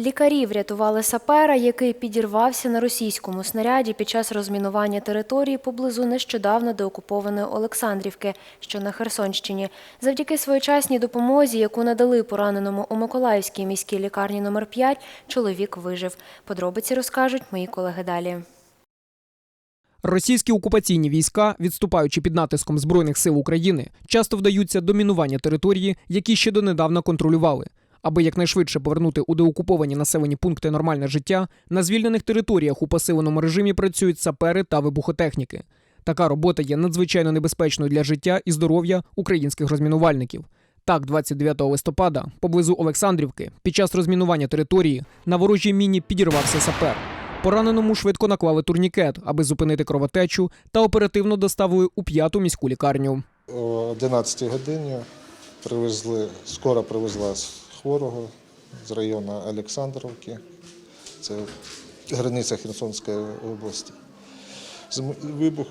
Лікарі врятували сапера, який підірвався на російському снаряді під час розмінування території поблизу нещодавно деокупованої Олександрівки, що на Херсонщині. Завдяки своєчасній допомозі, яку надали пораненому у Миколаївській міській лікарні номер 5 чоловік вижив. Подробиці розкажуть мої колеги далі. Російські окупаційні війська, відступаючи під натиском збройних сил України, часто вдаються до мінування території, які ще донедавна контролювали. Аби якнайшвидше повернути у деокуповані населені пункти нормальне життя, на звільнених територіях у посиленому режимі працюють сапери та вибухотехніки. Така робота є надзвичайно небезпечною для життя і здоров'я українських розмінувальників. Так, 29 листопада, поблизу Олександрівки, під час розмінування території на ворожій міні підірвався сапер. Пораненому швидко наклали турнікет, аби зупинити кровотечу, та оперативно доставили у п'яту міську лікарню. О 11 годині привезли, скоро привезла хворого з району Олександровки, це границя Херсонської області. Вибух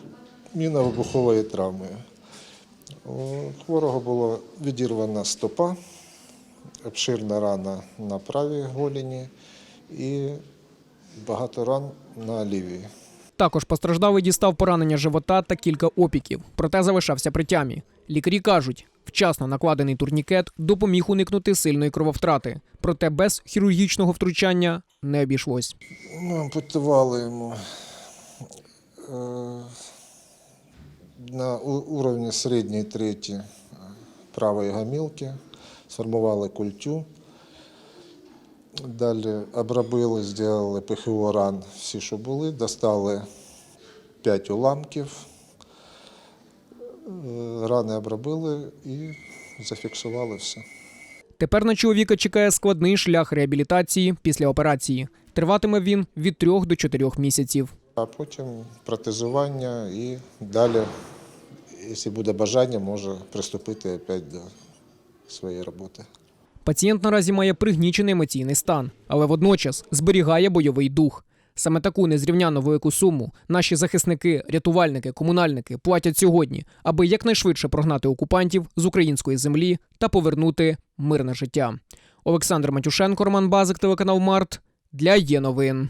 мінно-вибухової травми. У хворого було відірвана стопа, обширна рана на правій голіні і багато ран на лівій. Також постраждалий дістав поранення живота та кілька опіків, проте залишався при тямі. Лікарі кажуть, вчасно накладений турнікет допоміг уникнути сильної крововтрати, проте без хірургічного втручання не обійшлось. Ну, ампутували йому е, на уровні середньої треті е, правої гамілки, сформували культю. Далі обробили, зробили ПХО ран всі, що були, достали 5 уламків, рани обробили і зафіксували все. Тепер на чоловіка чекає складний шлях реабілітації після операції. Триватиме він від трьох до чотирьох місяців. А потім протезування і далі, якщо буде бажання, може приступити опять до своєї роботи. Пацієнт наразі має пригнічений емоційний стан, але водночас зберігає бойовий дух. Саме таку незрівняно велику суму наші захисники, рятувальники, комунальники платять сьогодні, аби якнайшвидше прогнати окупантів з української землі та повернути мирне життя. Олександр Матюшенко, Роман Базик, телеканал Март для є новин.